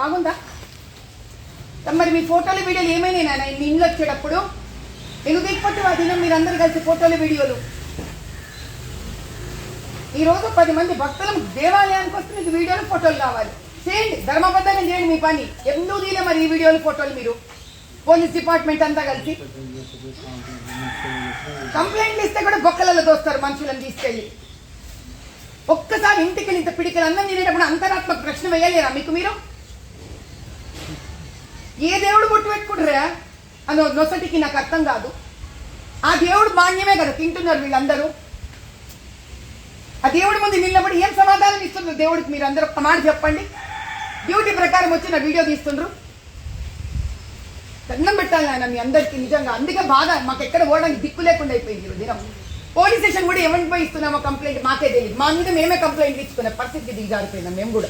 బాగుందా? మరి మీ ఫోటోలు వీడియోలు ఏమైనా నాన్న ఇన్ని ఇండ్లు వచ్చేటప్పుడు? ఎందుకు దిగిపోతే ఆ దినం మీరందరూ కలిసి ఫోటోలు వీడియోలు. ఈ రోజు పది మంది భక్తులు దేవాలయానికి వస్తే మీకు వీడియోలు ఫోటోలు కావాలి. చేయండి. ధర్మబద్ధంగా చేయండి మీ పని. ఎందుకు తీలే మరి ఈ వీడియోలు ఫోటోలు మీరు? పోలీస్ డిపార్ట్మెంట్ అంతా కలిసి. కంప్లైంట్లు ఇస్తే కూడా బొక్కలలో దోస్తారు మనుషులను తీసుకెళ్ళి. ఒక్కసారి ఇంటికి వెళ్ళి ఇంత పిడికలు అందం తినేటప్పుడు అంతరాత్మక ప్రశ్న వేయలేరా మీకు మీరు? ఏ దేవుడు గుర్తు పెట్టుకుంటారా అని నొసటికి నాకు అర్థం కాదు. ఆ దేవుడు మాన్యమే కదా తింటున్నారు వీళ్ళందరూ. ఆ దేవుడి ముందు నిలబడి ఏం సమాధానం ఇస్తున్నారు దేవుడికి? మీరు అందరూ ఒక మాట చెప్పండి. డ్యూటీ ప్రకారం వచ్చి నా వీడియో తీస్తుండ్రు. దండం పెట్టాలి ఆయన మీ అందరికీ నిజంగా. అందుకే బాధ మాకు ఎక్కడ పోవడానికి దిక్కు లేకుండా అయిపోయింది ఈ దినం. పోలీస్ స్టేషన్ కూడా ఎవరిపై ఇస్తున్నామో కంప్లైంట్ మాకే తెలియదు మా మీద మేమే కంప్లైంట్ ఇచ్చుకునే పరిస్థితి దిగజారిపోయినాం మేము కూడా.